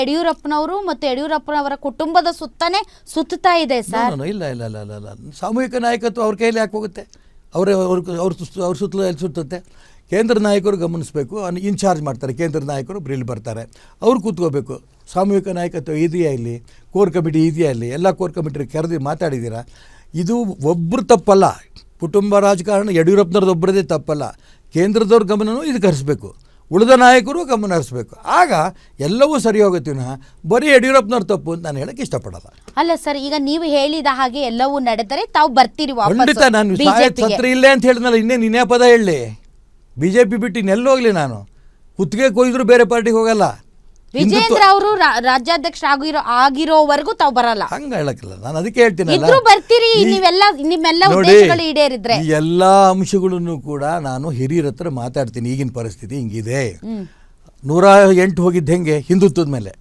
ಯಡಿಯೂರಪ್ಪನವರು ಮತ್ತು ಯಡಿಯೂರಪ್ಪನವರ ಕುಟುಂಬದ ಸುತ್ತನೇ ಸುತ್ತಾ ಇದೆ ಸರ್. ಇಲ್ಲ ಇಲ್ಲ ಇಲ್ಲ ಇಲ್ಲ ಇಲ್ಲ. ಸಾಮೂಹಿಕ ನಾಯಕತ್ವ ಅವ್ರ ಕೈಯಲ್ಲಿ ಯಾಕೆ ಹೋಗುತ್ತೆ? ಅವರೇ ಅವ್ರ ಅವ್ರ ಸುತ್ತ ಅವ್ರ ಸುತ್ತಲೂ ಎಲ್ಲಿ ಸುತ್ತುತ್ತೆ? ಕೇಂದ್ರ ನಾಯಕರು ಗಮನಿಸಬೇಕು. ಇನ್ಚಾರ್ಜ್ ಮಾಡ್ತಾರೆ. ಕೇಂದ್ರ ನಾಯಕರು ಬ್ರಿಲ್ ಇಲ್ಲಿ ಬರ್ತಾರೆ. ಅವ್ರು ಕೂತ್ಕೋಬೇಕು. ಸಾಮೂಹಿಕ ನಾಯಕತ್ವ ಇದೆಯಾ ಇಲ್ಲಿ? ಕೋರ್ ಕಮಿಟಿ ಇದೆಯಾ ಇಲ್ಲಿ? ಎಲ್ಲ ಕೋರ್ ಕಮಿಟಿ ಕರೆದು ಮಾತಾಡಿದ್ದೀರಾ? ಇದು ಒಬ್ಬರು ತಪ್ಪಲ್ಲ. ಕುಟುಂಬ ರಾಜಕಾರಣ ಯಡಿಯೂರಪ್ಪನವ್ರದ್ದು ಒಬ್ಬರದೇ ತಪ್ಪಲ್ಲ. ಕೇಂದ್ರದವ್ರ ಗಮನವೂ ಇದು ಹರಿಸ್ಬೇಕು ಉಳಿದ ನಾಯಕರು ಗಮನ ಹರಿಸ್ಬೇಕು. ಆಗ ಎಲ್ಲವೂ ಸರಿ ಹೋಗುತ್ತೆ ವಿನಃ ಬರೀ ಯಡಿಯೂರಪ್ಪನವ್ರ ತಪ್ಪು ಅಂತ ನಾನು ಹೇಳಕ್ಕೆ ಇಷ್ಟಪಡಲ್ಲ. ಅಲ್ಲ ಸರ್ ಈಗ ನೀವು ಹೇಳಿದ ಹಾಗೆ ಎಲ್ಲವೂ ನಡೆದರೆ ತಾವು ಬರ್ತೀರಿ ಖಂಡಿತ ನಾನು ಛತ್ರ ಇಲ್ಲ ಸತ್ರ ಇಲ್ಲೇ ಅಂತ ಹೇಳಿದ್ನಲ್ಲ ಇನ್ನೇ ನಿನ್ನೆ ಪದ ಹೇಳಿ. ಬಿ ಜೆ ಪಿ ಬಿಟ್ಟು ಇನ್ನೆಲ್ಲ ಹೋಗ್ಲಿ ನಾನು? ಕುತ್ತಿಗೆ ಕೊಯ್ದ್ರು ಬೇರೆ ಪಾರ್ಟಿಗೆ ಹೋಗಲ್ಲ. ವಿಜೇಂದ್ರ ಅವರು ರಾಜ್ಯಾಧ್ಯಕ್ಷ ಆಗಿರೋ ಆಗಿರೋವರೆಗೂ ತಾವು ಬರಲ್ಲ. ಹಂಗ ಹೇಳಕ್ಕಿಲ್ಲ. ನಾನು ಅದಕ್ಕೆ ಹೇಳ್ತೀನಿ ಇದ್ರೂ ಬರ್ತೀರಿ ನೀವೆಲ್ಲ ನಿಮ್ಮೆಲ್ಲ ಉದ್ದೇಶಗಳು ಈಡೇರಿದ್ರೆ. ಎಲ್ಲಾ ಅಂಶಗಳನ್ನು ಕೂಡ ನಾನು ಹಿರಿಯರ ಹತ್ರ ಮಾತಾಡ್ತೀನಿ. ಈಗಿನ ಪರಿಸ್ಥಿತಿ ಹಿಂಗಿದೆ. ನೂರ ಎಂಟು ಹೋಗಿದ್ದ ಹೆಂಗೆ? ಹಿಂದುತ್ವದ ಮೇಲೆ.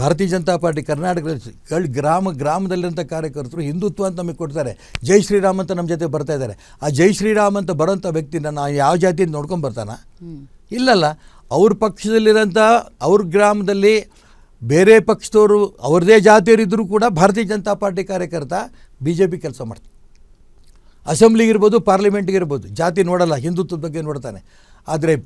ಭಾರತೀಯ ಜನತಾ ಪಾರ್ಟಿ ಕರ್ನಾಟಕದಲ್ಲಿ ಗ್ರಾಮ ಗ್ರಾಮದಲ್ಲಿರುವಂಥ ಕಾರ್ಯಕರ್ತರು ಹಿಂದುತ್ವ ಅಂತ ನಮಗೆ ಕೊಡ್ತಾರೆ. ಜೈ ಶ್ರೀರಾಮ್ ಅಂತ ನಮ್ಮ ಜೊತೆ ಬರ್ತಾ ಇದ್ದಾರೆ. ಆ ಜೈ ಶ್ರೀರಾಮ್ ಅಂತ ಬರೋಂಥ ವ್ಯಕ್ತಿನ ನಾನು ಯಾವ ಜಾತಿ ನೋಡ್ಕೊಂಡು ಬರ್ತಾನ? ಇಲ್ಲಲ್ಲ. ಅವ್ರ ಪಕ್ಷದಲ್ಲಿರೋಂಥ ಅವ್ರ ಗ್ರಾಮದಲ್ಲಿ ಬೇರೆ ಪಕ್ಷದವರು ಅವ್ರದೇ ಜಾತಿಯವರಿದ್ದರೂ ಕೂಡ ಭಾರತೀಯ ಜನತಾ ಪಾರ್ಟಿ ಕಾರ್ಯಕರ್ತ ಬಿ ಜೆ ಪಿ ಕೆಲಸ ಮಾಡ್ತಾರೆ ಪಾರ್ಲಿಮೆಂಟ್ಗೆ ಇರ್ಬೋದು, ಜಾತಿ ನೋಡಲ್ಲ, ಹಿಂದುತ್ವದ ಬಗ್ಗೆ ನೋಡ್ತಾನೆ. ಆದರೆ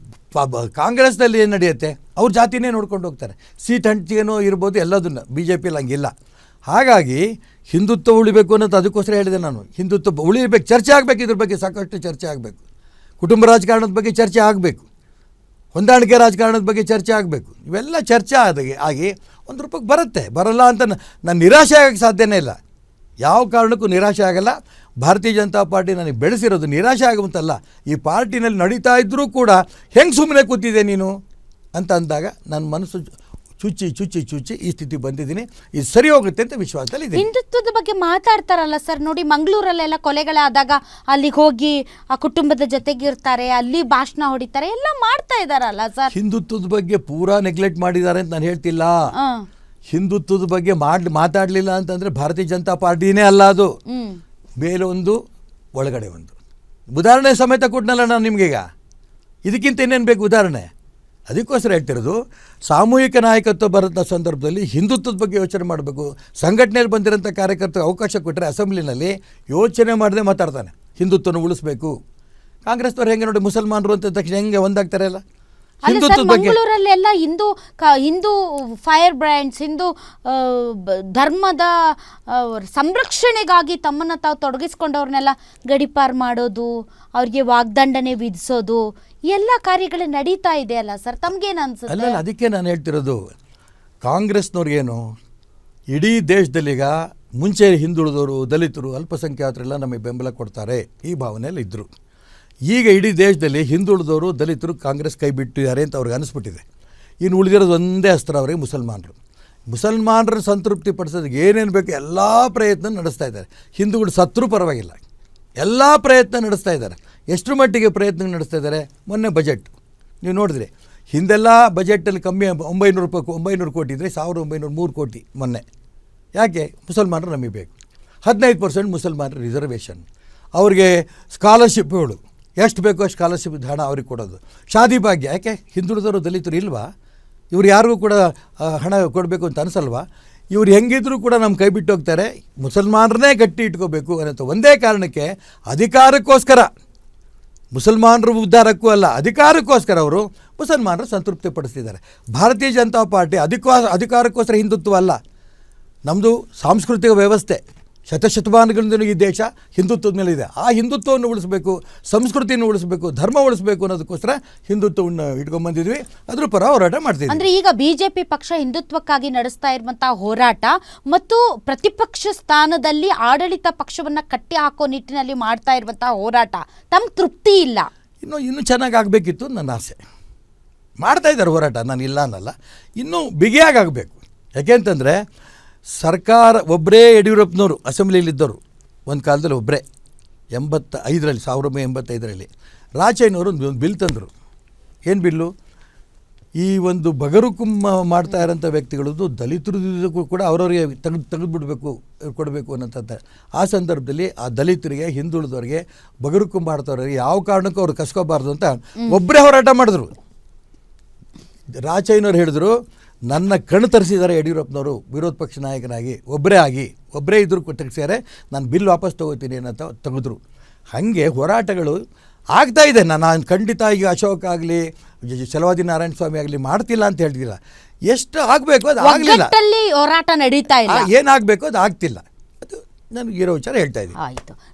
ಕಾಂಗ್ರೆಸ್ನಲ್ಲಿ ಏನು ನಡೆಯುತ್ತೆ? ಅವ್ರ ಜಾತಿನೇ ನೋಡ್ಕೊಂಡು ಹೋಗ್ತಾರೆ. ಸೀಟ್ ಹಂಚಿಗೆನೋ ಇರ್ಬೋದು, ಎಲ್ಲದನ್ನು ಬಿ ಜೆ ಪಿಲಿ ಹಂಗಿಲ್ಲ. ಹಾಗಾಗಿ ಹಿಂದುತ್ವ ಉಳಿಬೇಕು ಅನ್ನೋದು ಅದಕ್ಕೋಸ್ಕರ ಹೇಳಿದೆ ನಾನು. ಹಿಂದುತ್ವ ಉಳಿಬೇಕು ಚರ್ಚೆ ಆಗಬೇಕು ಇದ್ರ ಬಗ್ಗೆ ಸಾಕಷ್ಟು ಚರ್ಚೆ ಆಗಬೇಕು. ಕುಟುಂಬ ರಾಜಕಾರಣದ ಬಗ್ಗೆ ಚರ್ಚೆ ಆಗಬೇಕು. ಹೊಂದಾಣಿಕೆ ರಾಜಕಾರಣದ ಬಗ್ಗೆ ಚರ್ಚೆ ಆಗಬೇಕು. ಇವೆಲ್ಲ ಚರ್ಚೆ ಆದಾಗೆ ಆಗಿ ಒಂದು ರೂಪಕ್ಕೆ ಬರುತ್ತೆ. ಬರಲ್ಲ ಅಂತ ನಾನು ನಿರಾಶೆ ಆಗೋಕ್ಕೆ ಸಾಧ್ಯನೇ ಇಲ್ಲ. ಯಾವ ಕಾರಣಕ್ಕೂ ನಿರಾಶೆ ಆಗಲ್ಲ. ಭಾರತೀಯ ಜನತಾ ಪಾರ್ಟಿ ನನಗೆ ಬೆಳೆಸಿರೋದು ನಿರಾಶೆ ಆಗುವಂತಲ್ಲ. ಈ ಪಾರ್ಟಿನಲ್ಲಿ ನಡೀತಾ ಇದ್ದರೂ ಕೂಡ ಹೆಂಗೆ ಸುಮ್ಮನೆ ಕೂತಿದೆ ನೀನು? ಅಂತ ಅಂದಾಗ ನನ್ನ ಮನಸ್ಸು ಚುಚ್ಚಿ ಚುಚ್ಚಿ ಚುಚ್ಚಿ ಈ ಸ್ಥಿತಿ ಬಂದಿದ್ದೀನಿ. ಇದು ಸರಿ ಹೋಗುತ್ತೆ ಅಂತ ವಿಶ್ವಾಸದಲ್ಲಿ ಇದೆ ಹಿಂದುತ್ವದ ಬಗ್ಗೆ ಮಾತಾಡ್ತಾರಲ್ಲ ಸರ್. ನೋಡಿ ಮಂಗಳೂರಲ್ಲೆಲ್ಲ ಕೊಲೆಗಳಾದಾಗ ಅಲ್ಲಿಗೆ ಹೋಗಿ ಆ ಕುಟುಂಬದ ಜೊತೆಗೆ ಇರ್ತಾರೆ ಅಲ್ಲಿ ಭಾಷಣ ಹೊಡಿತಾರೆ ಎಲ್ಲ ಮಾಡ್ತಾ ಇದಾರಲ್ಲ ಸರ್. ಹಿಂದುತ್ವದ ಬಗ್ಗೆ ಪೂರಾ ನೆಗ್ಲೆಕ್ಟ್ ಮಾಡಿದ್ದಾರೆ ಅಂತ ನಾನು ಹೇಳ್ತಿಲ್ಲ. ಹಿಂದುತ್ವದ ಬಗ್ಗೆ ಮಾಡಿ ಮಾತಾಡಲಿಲ್ಲ ಅಂತಂದರೆ ಭಾರತೀಯ ಜನತಾ ಪಾರ್ಟಿನೇ ಅಲ್ಲ ಅದು. ಮೇಲೊಂದು ಮೇಲೆ ಒಂದು ಒಳಗಡೆ ಒಂದು. ಉದಾಹರಣೆ ಸಮೇತ ಕೊಟ್ಟನಲ್ಲ ನಾನು ನಿಮಗೀಗ. ಇದಕ್ಕಿಂತ ಇನ್ನೇನು ಬೇಕು ಉದಾಹರಣೆ? ಅದಕ್ಕೋಸ್ಕರ ಹೇಳ್ತಿರೋದು, ಸಾಮೂಹಿಕ ನಾಯಕತ್ವ ಬರೋಂಥ ಸಂದರ್ಭದಲ್ಲಿ ಹಿಂದುತ್ವದ ಬಗ್ಗೆ ಯೋಚನೆ ಮಾಡಬೇಕು. ಸಂಘಟನೆಯಲ್ಲಿ ಬಂದಿರೋಂಥ ಕಾರ್ಯಕರ್ತರಿಗೆ ಅವಕಾಶ ಕೊಟ್ಟರೆ ಅಸೆಂಬ್ಲಿನಲ್ಲಿ ಯೋಚನೆ ಮಾಡದೆ ಮಾತಾಡ್ತಾನೆ. ಹಿಂದುತ್ವನ ಉಳಿಸ್ಬೇಕು. ಕಾಂಗ್ರೆಸ್ನವ್ರು ಹೆಂಗೆ ನೋಡಿ ಮುಸಲ್ಮಾನರು ಅಂತ ತಕ್ಷಣ ಹೆಂಗೆ ಒಂದಾಗ್ತಾರೆ ಅಲ್ಲ? ಅಲ್ಲ ಸರ್ ಹಿಂದುತ್ವದ ಬಗ್ಗೆ ಮಂಗಳೂರಲ್ಲೆಲ್ಲ ಹಿಂದೂ ಕ ಹಿಂದೂ ಫೈರ್ ಬ್ರ್ಯಾಂಡ್ಸ್ ಹಿಂದೂ ಆ, ಬ- ಧರ್ಮದ ಆ, ಸಂರಕ್ಷಣೆಗಾಗಿ ತಮ್ಮನ್ನ ತಾವು ತೊಡಗಿಸ್ಕೊಂಡವ್ರನ್ನೆಲ್ಲ ಗಡಿಪಾರು ಮಾಡೋದು ಅವ್ರಿಗೆ ವಾಗ್ದಂಡನೆ ವಿಧಿಸೋದು ಎಲ್ಲ ಕಾರ್ಯಗಳು ನಡೀತಾ ಇದೆ ಅಲ್ಲ ಸರ್? ತಮ್ಗೇನು ಅನ್ಸುತ್ತೆ? ಅಲ್ಲ, ಅದಕ್ಕೆ ನಾನು ಹೇಳ್ತಿರೋದು ಕಾಂಗ್ರೆಸ್ನವ್ರಿಗೇನು ಇಡೀ ದೇಶದಲ್ಲೀಗ ಮುಂಚೆ ಹಿಂದುಳಿದವರು ದಲಿತರು ಅಲ್ಪಸಂಖ್ಯಾತರೆಲ್ಲ ನಮಗೆ ಬೆಂಬಲ ಕೊಡ್ತಾರೆ ಈ ಭಾವನೆಯಲ್ಲಿ ಇದ್ದರು ಈಗ ಇಡೀ ದೇಶದಲ್ಲಿ ಹಿಂದುಳಿದವರು ದಲಿತರು ಕಾಂಗ್ರೆಸ್ ಕೈ ಬಿಟ್ಟಿದ್ದಾರೆ ಅಂತ ಅವ್ರಿಗೆ ಅನಿಸ್ಬಿಟ್ಟಿದೆ. ಇನ್ನು ಉಳಿದಿರೋದು ಒಂದೇ ಅಸ್ತ್ರ ಅವರಿಗೆ ಮುಸಲ್ಮಾನರು. ಮುಸಲ್ಮಾನರ ಸಂತೃಪ್ತಿ ಪಡಿಸೋದಕ್ಕೆ ಏನೇನು ಬೇಕು ಎಲ್ಲ ಪ್ರಯತ್ನ ನಡೆಸ್ತಾ ಇದ್ದಾರೆ. ಹಿಂದೂಗಳು ಸತ್ರು ಪರವಾಗಿಲ್ಲ. ಎಲ್ಲ ಪ್ರಯತ್ನ ನಡೆಸ್ತಾ ಇದ್ದಾರೆ. ಎಷ್ಟು ಮಟ್ಟಿಗೆ ಪ್ರಯತ್ನ ನಡೆಸ್ತಾ ಇದ್ದಾರೆ? ಮೊನ್ನೆ ಬಜೆಟ್ ನೀವು ನೋಡಿದ್ರಿ. ಹಿಂದೆಲ್ಲ ಬಜೆಟಲ್ಲಿ ಕಮ್ಮಿ ಒಂಬೈನೂರು ರೂಪಾಯಿ ಒಂಬೈನೂರು ಕೋಟಿ ಇದ್ದರೆ ಸಾವಿರದ ಒಂಬೈನೂರು ಮೂರು ಕೋಟಿ ಮೊನ್ನೆ. ಯಾಕೆ? ಮುಸಲ್ಮಾನರು ನಮಗೆ ಬೇಕು. ಹದಿನೈದು ಪರ್ಸೆಂಟ್ ಮುಸಲ್ಮಾನರು ರಿಸರ್ವೇಷನ್ ಅವ್ರಿಗೆ ಸ್ಕಾಲರ್ಶಿಪ್ಗಳು ಎಷ್ಟು ಬೇಕೋ ಅಷ್ಟು ಸ್ಕಾಲರ್ಶಿಪ್ ಹಣ ಅವ್ರಿಗೆ ಕೊಡೋದು. ಶಾದಿ ಭಾಗ್ಯ, ಯಾಕೆ? ಹಿಂದುಳಿದವರು ದಲಿತರು ಇಲ್ವಾ? ಇವ್ರು ಯಾರಿಗೂ ಕೂಡ ಹಣ ಕೊಡಬೇಕು ಅಂತ ಅನಿಸಲ್ವಾ? ಇವ್ರು ಹೆಂಗಿದ್ರು ಕೂಡ ನಮ್ಮ ಕೈ ಬಿಟ್ಟು ಹೋಗ್ತಾರೆ. ಮುಸಲ್ಮಾನರನ್ನೇ ಗಟ್ಟಿ ಇಟ್ಕೋಬೇಕು ಅನ್ನೋ ಒಂದೇ ಕಾರಣಕ್ಕೆ ಅಧಿಕಾರಕ್ಕೋಸ್ಕರ. ಮುಸಲ್ಮಾನರು ಉದ್ಧಾರಕ್ಕೂ ಅಲ್ಲ, ಅಧಿಕಾರಕ್ಕೋಸ್ಕರ ಅವರು ಮುಸಲ್ಮಾನರು ಸಂತೃಪ್ತಿ ಪಡಿಸ್ತಿದ್ದಾರೆ. ಭಾರತೀಯ ಜನತಾ ಪಾರ್ಟಿ ಅಧಿಕಾ, ಅಧಿಕಾರಕ್ಕೋಸ್ಕರ ಹಿಂದುತ್ವ ಅಲ್ಲ. ನಮ್ಮದು ಸಾಂಸ್ಕೃತಿಕ ವ್ಯವಸ್ಥೆ. ಶತಶತಮಾನಗಳಿಂದ ಈ ದೇಶ ಹಿಂದುತ್ವದ ಮೇಲೆ ಇದೆ. ಆ ಹಿಂದುತ್ವವನ್ನು ಉಳಿಸಬೇಕು ಸಂಸ್ಕೃತಿಯನ್ನು ಉಳಿಸಬೇಕು ಧರ್ಮ ಉಳಿಸಬೇಕು ಅನ್ನೋದಕ್ಕೋಸ್ಕರ ಹಿಂದುತ್ವವನ್ನು ಇಟ್ಕೊಂಡ್ಬಂದಿದ್ವಿ. ಅದ್ರ ಪರ ಹೋರಾಟ ಮಾಡ್ತೀವಿ ಅಂದ್ರೆ ಈಗ ಬಿಜೆಪಿ ಪಕ್ಷ ಹಿಂದುತ್ವಕ್ಕಾಗಿ ನಡೆಸ್ತಾ ಇರುವಂತಹ ಹೋರಾಟ ಮತ್ತು ಪ್ರತಿಪಕ್ಷ ಸ್ಥಾನದಲ್ಲಿ ಆಡಳಿತ ಪಕ್ಷವನ್ನು ಕಟ್ಟಿ ಹಾಕೋ ನಿಟ್ಟಿನಲ್ಲಿ ಮಾಡ್ತಾ ಇರುವಂತಹ ಹೋರಾಟ ತಮ್ಗೆ ತೃಪ್ತಿ ಇಲ್ಲ. ಇನ್ನು ಇನ್ನೂ ಚೆನ್ನಾಗಿ ಆಗಬೇಕಿತ್ತು ನನ್ನ ಆಸೆ. ಮಾಡ್ತಾ ಇದ್ದಾರೆ ಹೋರಾಟ ನಾನು ಇಲ್ಲ ಅನ್ನಲ್ಲ. ಇನ್ನೂ ಬಿಗಿಯಾಗಬೇಕು ಯಾಕೆಂತಂದರೆ ಸರ್ಕಾರ ಒಬ್ಬರೇ ಯಡಿಯೂರಪ್ಪನವರು ಅಸೆಂಬ್ಲಿಲಿದ್ದವರು ಒಂದು ಕಾಲದಲ್ಲಿ ಒಬ್ಬರೇ ಎಂಬತ್ತ ಐದರಲ್ಲಿ ಸಾವಿರದ ಒಂಬೈನೂರ ಎಂಬತ್ತೈದರಲ್ಲಿ. ರಾಚಯ್ಯನವರು ಒಂದು ಬಿಲ್ ತಂದರು. ಏನು ಬಿಲ್ಲು? ಈ ಒಂದು ಬಗರುಕುಮ್ಮ ಮಾಡ್ತಾ ಇರೋಂಥ ವ್ಯಕ್ತಿಗಳದ್ದು ದಲಿತರದ್ದು ಕೂಡ ಅವರವರಿಗೆ ತೆಗೆದು ತೆಗೆದುಬಿಡಬೇಕು, ಕೊಡಬೇಕು ಅನ್ನೋಂಥದ್ದು. ಆ ಸಂದರ್ಭದಲ್ಲಿ ಆ ದಲಿತರಿಗೆ, ಹಿಂದುಳಿದವರಿಗೆ ಬಗರುಕುಂಬ ಮಾಡ್ತವ್ರಿಗೆ ಯಾವ ಕಾರಣಕ್ಕೂ ಅವ್ರು ಕಸ್ಕೋಬಾರ್ದು ಅಂತ ಒಬ್ಬರೇ ಹೋರಾಟ ಮಾಡಿದ್ರು. ರಾಚಯ್ಯನವ್ರು ಹೇಳಿದ್ರು ನನ್ನ ಕಣ್ಣು ತರಿಸಿದ್ದಾರೆ ಯಡಿಯೂರಪ್ಪನವರು. ವಿರೋಧ ಪಕ್ಷ ನಾಯಕನಾಗಿ ಒಬ್ಬರೇ ಆಗಿ ಒಬ್ಬರೇ ಇದ್ರು ತೆಗೆಸಿದ್ದಾರೆ ನಾನು ಬಿಲ್ ವಾಪಸ್ ತೊಗೋತೀನಿ ಅಂತ ತೆಗೆದ್ರು. ಹಾಗೆ ಹೋರಾಟಗಳು ಆಗ್ತಾ ಇದೆ. ನಾನು ಖಂಡಿತ ಈಗ ಅಶೋಕ್ ಆಗಲಿ ಚಲವಾದಿ ನಾರಾಯಣ ಸ್ವಾಮಿ ಆಗಲಿ ಮಾಡ್ತಿಲ್ಲ ಅಂತ ಹೇಳ್ತಿಲ್ಲ ಎಷ್ಟು ಆಗಬೇಕು ಅದು ಆಗಲಿಲ್ಲ. ಹೋರಾಟ ನಡೀತಾ ಇಲ್ಲ. ಏನಾಗಬೇಕು ಅದು ಆಗ್ತಿಲ್ಲ. ಅದು ನನಗಿರೋ ವಿಚಾರ ಹೇಳ್ತಾ ಇದ್ದೀನಿ ಆಯಿತು.